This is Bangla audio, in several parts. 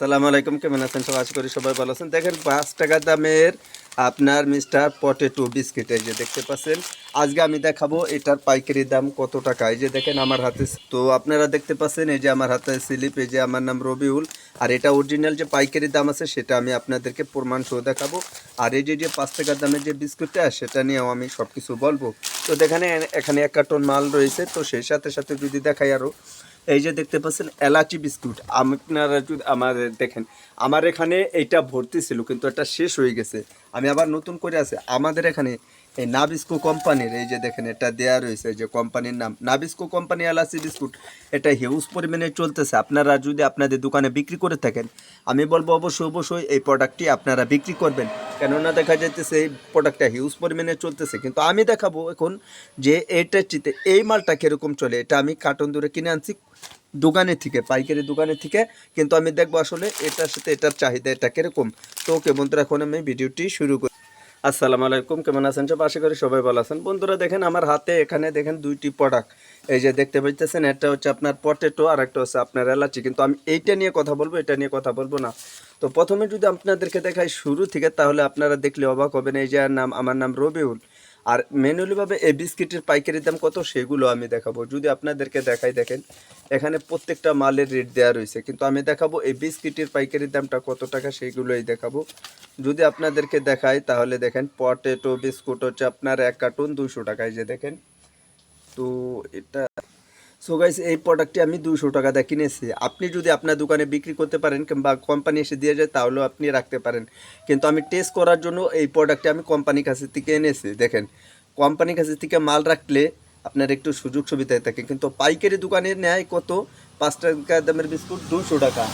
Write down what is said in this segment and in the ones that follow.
সালাম আলাইকুম, কেমন আছেন? সবাই আশা করি সবাই ভালো আছেন। দেখেন পাঁচ টাকা দামের আপনার মিস্টার পটেটো বিস্কিট, এই যে দেখতে পাচ্ছেন। আজকে আমি দেখাবো এটার পাইকারি দাম কত টাকা। এই যে দেখেন, আমার হাতে তো আপনারা দেখতে পাচ্ছেন, এই যে আমার হাতে স্লিপ, এই যে আমার নাম রবিউল। আর এটা অরিজিনাল যে পাইকারি দাম আছে, সেটা আমি আপনাদেরকে প্রমাণ সহ দেখাবো। আর এই যে যে পাঁচ টাকা দামের যে বিস্কুটটা, সেটা নিয়েও আমি সব কিছু বলব। তো দেখেন এখানে এক কার্টন মাল রয়েছে, তো সেই সাথে সাথে যদি দেখাই আরও এই যে দেখতে পাচ্ছেন, এলাচি বিস্কুট। আপনারা যদি আমার দেখেন, আমার এখানে এটা ভর্তি ছিল, কিন্তু এটা শেষ হয়ে গেছে। আমি আবার নতুন করে আছে। আমাদের এখানে এই নাবিস্কো কোম্পানির, এই যে দেখেন এটা দেয়া রয়েছে যে কোম্পানির নাম। নাবিস্কো কোম্পানি এলাচি বিস্কুট, এটা হিউজ পরিমাণে চলতেছে। আপনারা যদি আপনাদের দোকানে বিক্রি করে থাকেন, আমি বলব অবশ্যই অবশ্যই এই প্রোডাক্টটি আপনারা বিক্রি করবেন। কেননা দেখা যাইতেছে এই প্রোডাক্টটা হিউজ পরিমাণে চলতেছে। কিন্তু আমি দেখাবো এখন যে এইটার চিতে এই মালটা কীরকম চলে। এটা আমি কার্টন দূরে কিনে আনছি দোকানে থেকে, পাইকারি দোকানে থেকে। কিন্তু আমি দেখব আসলে এটার সাথে এটার চাহিদা এটা কীরকম। তো ওকে বন্ধুরা, এখন আমি ভিডিওটি শুরু করি। আসসালামু আলাইকুম, কেমন আছেন? সব আশা করি সবাই ভালো আছেন। বন্ধুরা, দেখেন আমার হাতে এখানে দেখেন দুইটি প্রোডাক্ট এই যে দেখতে পাইতেছেন, একটা হচ্ছে আপনার পটেটো আর একটা হচ্ছে আপনার এলাচি। কিন্তু আমি এইটা নিয়ে কথা বলব, এটা নিয়ে কথা বলব না। তো প্রথমে যদি আপনাদেরকে দেখাই শুরু থেকে, তাহলে আপনারা দেখলে অবাক হবেন। এই যে নাম, আমার নাম রবিউল। আর ম্যানুয়ালিভাবে এই বিস্কিটের পাইকারি দাম কত সেগুলো আমি দেখাবো। যদি আপনাদেরকে দেখাই, দেখেন, এখানে প্রত্যেকটা মালের রেট দেওয়া রয়েছে। কিন্তু আমি দেখাবো এই বিস্কিটের পাইকারি দামটা কত টাকা সেইগুলোই দেখাবো। যদি আপনাদেরকে দেখাই, তাহলে দেখেন পটেটো বিস্কুট হচ্ছে আপনার এক কার্টুন দুশো টাকায় যে দেখেন। তো এটা সো গাইস এই প্রোডাক্টটি আমি দুশো টাকা দিয়ে কিনেছি। আপনি যদি আপনার দোকানে বিক্রি করতে পারেন কিংবা কোম্পানি এসে দিয়ে যায়, তাহলেও আপনি রাখতে পারেন। কিন্তু আমি টেস্ট করার জন্য এই প্রোডাক্টটি আমি কোম্পানির কাছে থেকে এনেছি, দেখেন। কোম্পানির কাছে থেকে মাল রাখলে আপনার একটু সুযোগ সুবিধা থাকে। কিন্তু পাইকারি দোকানে নেয় কত? পাঁচ টাকা দামের বিস্কুট দুশো টাকা।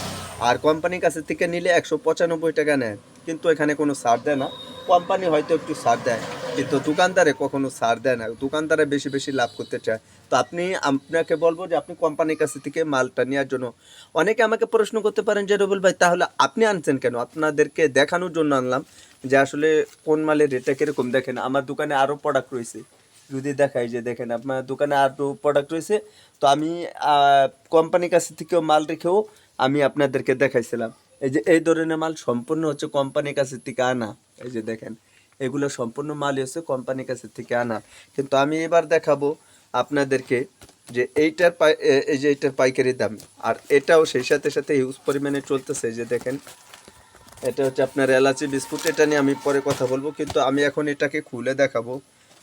আর কোম্পানির কাছে থেকে নিলে একশো পঁচানব্বই টাকা নেয়। কিন্তু এখানে কোনো ছাড় দেয় না। কোম্পানি হয়তো একটু ছাড় দেয়, কিন্তু দোকানদারে কখনো ছাড় দেয় না। দোকানদারে বেশি বেশি লাভ করতে চায়। তো আপনি, আপনাকে বলব যে আপনি কোম্পানির কাছে থেকে মালটা নেওয়ার জন্য অনেকে আমাকে প্রশ্ন করতে পারেন যে, রবুল ভাই, তাহলে আপনি আনছেন কেন? আপনাদেরকে দেখানোর জন্য আনলাম যে আসলে কোন মালের রেটটা কীরকম। দেখেন, আমার দোকানে আরও প্রোডাক্ট রয়েছে। যদি দেখাই যে, দেখেন, আপনার দোকানে আরও প্রোডাক্ট রয়েছে, তো আমি কোম্পানির কাছে থেকেও মাল রেখেও আমি আপনাদেরকে দেখাইছিলাম। এই যে, এই ধরনের মাল সম্পূর্ণ হচ্ছে কোম্পানির কাছে থেকে আনা। এই যে দেখেন, এগুলো সম্পূর্ণ মালই হচ্ছে কোম্পানির কাছে থেকে আনা। কিন্তু আমি এবার দেখাবো আপনাদেরকে যে এইটার এই যে এইটার পাইকারি দাম। আর এটাও সেই সাথে সাথে হিউজ পরিমাণে চলতেছে। যে দেখেন, এটা হচ্ছে আপনার এলাচি বিস্কুট। এটা নিয়ে আমি পরে কথা বলব, কিন্তু আমি এখন এটাকে খুলে দেখাবো।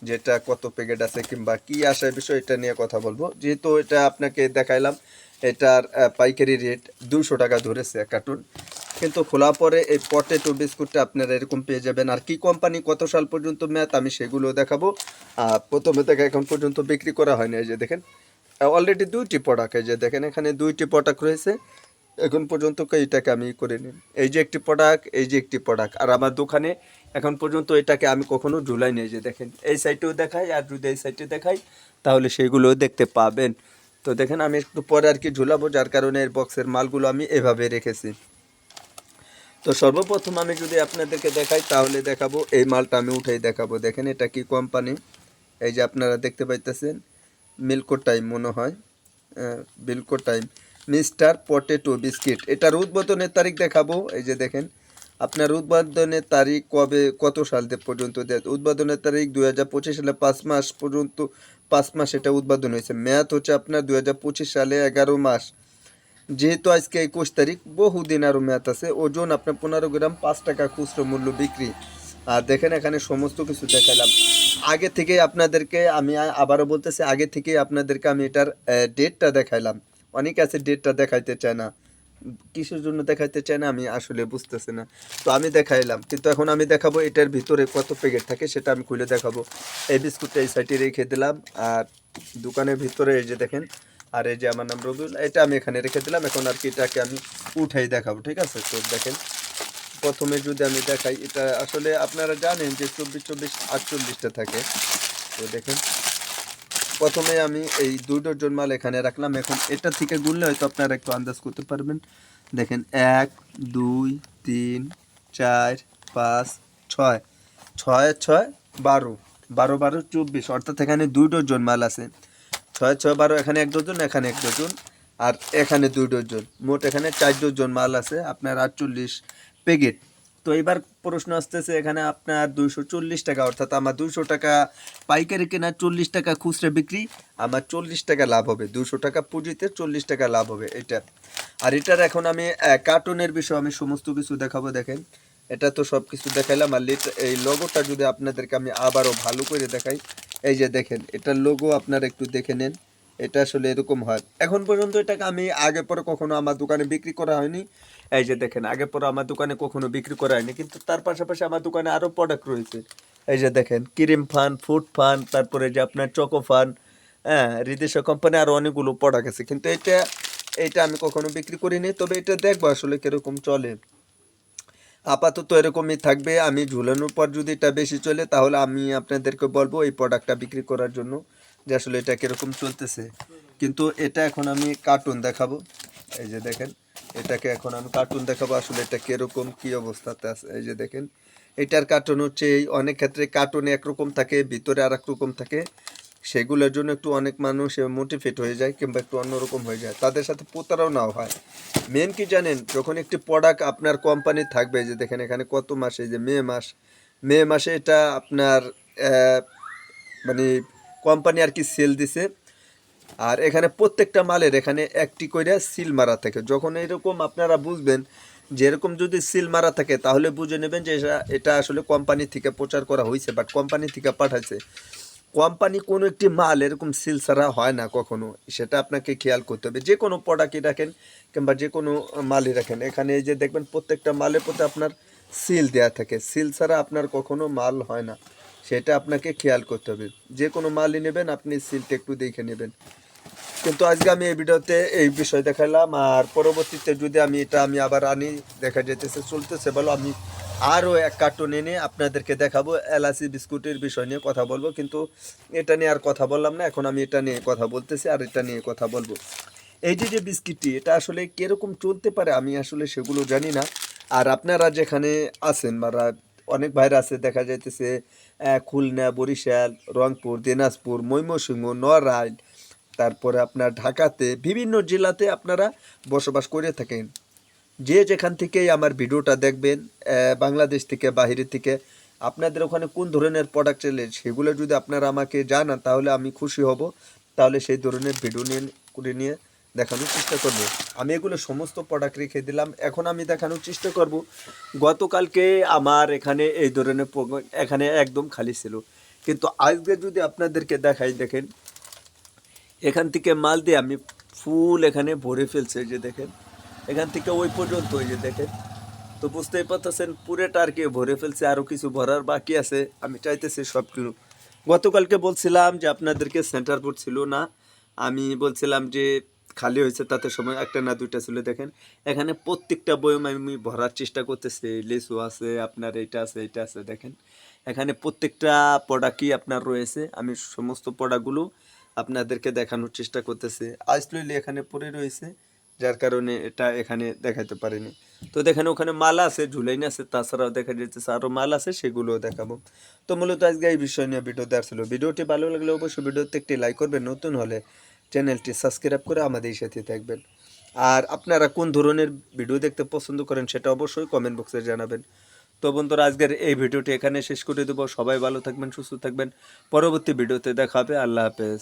যেটা কত প্যাকেট আছে কিংবা কি আসে বিষয়, এটা নিয়ে কথা বলব। যেহেতু এটা আপনাকে দেখাইলাম, এটার পাইকারি রেট দুশো টাকা ধরেছে এক কার্টুন কিন্তু খোলা পরে এই পটেটো বিস্কুটটা আপনারা এরকম পেয়ে যাবেন। আর কি কোম্পানি কত সাল পর্যন্ত মেয়াদ আমি সেগুলো দেখাবো। আর প্রথমে থেকে এখন পর্যন্ত বিক্রি করা হয়নি, এই যে দেখেন। অলরেডি দুইটি প্রোডাক্ট এই যে দেখেন, এখানে দুইটি প্রোডাক্ট রয়েছে। এখন পর্যন্ত এইটাকে আমি করে নিন এই যে একটি প্রোডাক্ট এই যে একটি প্রোডাক্ট আর আমার দোকানে এখন পর্যন্ত এটাকে আমি কখনো ঝুলাই নিয়ে যে দেখেন। এই সাইডেও দেখাই, আর যদি এই সাইডে দেখাই, তাহলে সেইগুলোও দেখতে পাবেন। তো দেখেন, আমি একটু পরে আর কি ঝুলাবো, যার কারণে এর বক্সের মালগুলো আমি এভাবে রেখেছি। তো সর্বপ্রথম আমি যদি আপনাদেরকে দেখাই, তাহলে দেখাবো, এই মালটা আমি উঠেই দেখাবো। দেখেন, এটা কি কোম্পানি এই যে আপনারা দেখতে পাইতেছেন মিল্কো টাইম মনে হয় Milko time mister potato biscuit. এটার উদ্বোধনের তারিখ দেখাবো। এই যে দেখেন, আপনার উদ্বোধনের তারিখ কবে, কত সাল পর্যন্ত উদ্বোধনের তারিখ দুই হাজার পঁচিশ সালে পাঁচ মাস পর্যন্ত, পাঁচ মাস এটা উদ্বোধন হয়েছে। মেয়াদ হচ্ছে আপনার দুই হাজার পঁচিশ সালে এগারো মাস। যেহেতু আজকে একুশ তারিখ, বহুদিন আরও মেয়াদ আছে, ওজন আপনার পনেরো গ্রাম পাঁচ টাকা খুচরো মূল্য বিক্রি। আর দেখেন এখানে সমস্ত কিছু দেখালাম। আগে থেকে আপনাদেরকে আমি আবারও বলতেছি, আগে থেকে আপনাদেরকে আমি এটার ডেটটা দেখাইলাম। অনেকে আছে ডেটটা দেখাইতে চায় না। কিসের জন্য দেখাইতে চায় না আমি আসলে বুঝতেছি না। তো আমি দেখাইলাম, কিন্তু এখন আমি দেখাবো এটার ভিতরে কত প্যাকেট থাকে সেটা আমি খুলে দেখাবো। এই বিস্কুটটা এই সাইডে রেখে দিলাম, আর দোকানের ভিতরে এই যে দেখেন, আর এই যে আমার নাম রবিউল, এটা আমি এখানে রেখে দিলাম। এখন আর কি এটাকে আমি উঠাই দেখাবো, ঠিক আছে? তো দেখেন, প্রথমে যদি আমি দেখাই, এটা আসলে আপনারা জানেন যে চব্বিশ চব্বিশ আটচল্লিশটা থাকে। তো দেখেন প্রথমে আমি এই দুই ডজন মাল এখানে রাখলাম। এখন এটা থেকে গুনলে হয়তো আপনারা একটু আন্দাজ করতে পারবেন। দেখেন, এক, দুই, তিন, চার, পাঁচ, ছয়। ছয় ছয়, বারো। বারো বারো, চব্বিশ। অর্থাৎ এখানে দুই ডজন মাল আছে। ছয় ছয়, বারো, এখানে এক ডজন, এখানে এক ডজন। আর এখানে দুই ডজন। মোট এখানে চার ডজন মাল আছে। আপনার আটচল্লিশ প্যাকেট তো এবার প্রশ্ন আসতেছে, এখানে আপনার দুইশো চল্লিশ টাকা, অর্থাৎ আমার দুইশো টাকা পাইকারি কেনা চল্লিশ টাকা খুচরা বিক্রি, আমার চল্লিশ টাকা লাভ হবে। দুশো টাকা পুঁজিতে চল্লিশ টাকা লাভ হবে এটা। আর এটার এখন আমি কার্টুনের বিষয়ে আমি সমস্ত কিছু দেখাবো, দেখেন। এটা তো সব কিছু দেখাইলাম, আর এই লোগোটা যদি আপনাদেরকে আমি আবারও ভালো করে দেখাই, এই যে দেখেন, এটার লোগো আপনারা একটু দেখে নেন, এটা আসলে এরকম হয়। এখন পর্যন্ত এটাকে আমি আগে পরে কখনো আমার দোকানে বিক্রি করা হয়নি। এই যে দেখেন, আগে পরে আমার দোকানে কখনো বিক্রি করা হয়নি, কিন্তু তার পাশাপাশি আমার দোকানে আরও প্রোডাক্ট রয়েছে। এই যে দেখেন, ক্রিম ফান, ফুড ফান, তারপরে যে আপনার চকো ফান হ্যাঁ রিদেশ কোম্পানি আরও অনেকগুলো প্রোডাক্ট আছে। কিন্তু এটা এটা আমি কখনো বিক্রি করিনি, তবে এটা দেখব আসলে কীরকম চলে। আপাতত এরকমই থাকবে, আমি ঝুলানোর পর যদি এটা বেশি চলে, তাহলে আমি আপনাদেরকে বলব এই প্রোডাক্টটা বিক্রি করার জন্য যে আসলে এটা কীরকম চলতেছে। কিন্তু এটা এখন আমি কার্টুন দেখাবো। এই যে দেখেন এটাকে এখন আমি কার্টুন দেখাবো, আসলে এটা কীরকম, কী অবস্থাতে আছে? এই যে দেখেন, এটার কার্টুন হচ্ছে এই, অনেক ক্ষেত্রে কার্টুনে একরকম থাকে, ভিতরে আর রকম থাকে। সেগুলোর জন্য একটু অনেক মানুষ মোটিভেট হয়ে যায়, কিংবা একটু অন্যরকম হয়ে যায়। তাদের সাথে প্রতারণাও হয়। মেন কি জানেন, যখন একটি প্রোডাক্ট আপনার কোম্পানি থাকবে যে দেখেন এখানে কত মাসে যে মে মাস, মে মাসে এটা আপনার মানে কোম্পানি আর কি সেল দিছে। আর এখানে প্রত্যেকটা মালের এখানে একটি করে সিল মারা থাকে। যখন এরকম আপনারা বুঝবেন যে এরকম যদি সিল মারা থাকে, তাহলে বুঝে নেবেন যে এটা এটা আসলে কোম্পানি থেকে প্রচার করা হয়েছে বাট কোম্পানি থেকে পাঠাইছে। কোম্পানি কোনো একটি মাল এরকম সিল ছাড়া হয় না কখনো। সেটা আপনাকে খেয়াল করতে হবে। যে কোনো প্রোডাক্টই রাখেন কিংবা যে কোনো মালই রাখেন। এখানে এই যে দেখবেন প্রত্যেকটা মালের প্রতি আপনার সিল দেওয়া থাকে। সিল ছাড়া আপনার কখনো মাল হয় না। সেটা আপনাকে খেয়াল করতে হবে। যে কোনো মালই নেবেন, আপনি সিলটা একটু দেখে নেবেন। কিন্তু আজকে আমি এই ভিডিওতে এই বিষয় দেখালাম আর পরবর্তীতে যদি আমি এটা আমি আবার আনি, দেখা যেতেছে চলতেছে, বলো, আমি আরও এক কার্টুন এনে আপনাদেরকে দেখাবো, এলাচি বিস্কুটের বিষয় নিয়ে কথা বলব, কিন্তু এটা নিয়ে আর কথা বললাম না, এখন আমি এটা নিয়ে কথা বলতেছি, আর এটা নিয়ে কথা বলব। এই যে যে বিস্কিটটি, এটা আসলে কীরকম চলতে পারে আমি আসলে সেগুলো জানি না, আর আপনারা যেখানে আছেন, বা অনেক ভাইরা আছে, দেখা যাইতেছে খুলনা, বরিশাল, রংপুর, দিনাজপুর, ময়মনসিংহ, নড়াইল তারপরে আপনার ঢাকাতে, বিভিন্ন জেলাতে আপনারা বসবাস করে থাকেন। যে যেখান থেকেই আমার ভিডিওটা দেখবেন বাংলাদেশ থেকে, বাহিরে থেকে, আপনাদের ওখানে কোন ধরনের প্রোডাক্ট চলে সেগুলো যদি আপনারা আমাকে জানান, তাহলে আমি খুশি হব। তাহলে সেই ধরনের ভিডিও নিয়ে, করে নিয়ে দেখানোর চেষ্টা করব। আমি এগুলো সমস্ত প্রোডাক্ট রেখে দিলাম। এখন আমি দেখানোর চেষ্টা করব। গতকালকে আমার এখানে এই ধরনের এখানে একদম খালি ছিল। কিন্তু আজকে যদি আপনাদেরকে দেখাই, দেখেন এখান থেকে মাল দিয়ে আমি ফুল এখানে ভরে ফেলছে যে দেখেন। এখান থেকে ওই পর্যন্ত ওই যে দেখেন। তো বুঝতেই পারতেছেন পুরেটা আর কি ভরে ফেলছে আরও কিছু ভরার বাকি আছে। আমি চাইতেছি সব কিছু গতকালকে বলছিলাম যে আপনাদেরকে সেন্টার বোর্ড ছিল না। আমি বলছিলাম যে খালি হয়েছে তাতে সময়, একটা না দুইটা ছিল, দেখেন। এখানে প্রত্যেকটা বয়ম আমি ভরার চেষ্টা করতেছি। লেসু আছে, আপনার এইটা আছে এইটা আছে, দেখেন। এখানে প্রত্যেকটা প্রোডাক্টই আপনার রয়েছে। আমি সমস্ত প্রোডাক্টগুলো আপনাদেরকে দেখানোর চেষ্টা করতেছি। আইসলইলি এখানে পড়ে রয়েছে, যার কারণে এটা এখানে দেখাতে পারিনি। তো দেখেন, ওখানে মাল আছে, ঝুলাইন আছে, তাছাড়াও দেখা যাচ্ছে আরও মাল আছে, সেগুলোও দেখাবো। তো মূলত আজকে এই বিষয় নিয়ে ভিডিও দেওয়ার ছিল। ভিডিওটি ভালো লাগলে অবশ্যই ভিডিওতে একটি লাইক করবেন, নতুন হলে চ্যানেলটি সাবস্ক্রাইব করে আমাদের সাথে থাকবেন। আর আপনারা কোন ধরনের ভিডিও দেখতে পছন্দ করেন সেটা অবশ্যই কমেন্ট বক্সে জানাবেন। তো বন্ধুরা, আজকের এই ভিডিওটি এখানে শেষ করে দেবো। সবাই ভালো থাকবেন, সুস্থ থাকবেন। পরবর্তী ভিডিওতে দেখা হবে। আল্লাহ হাফেজ।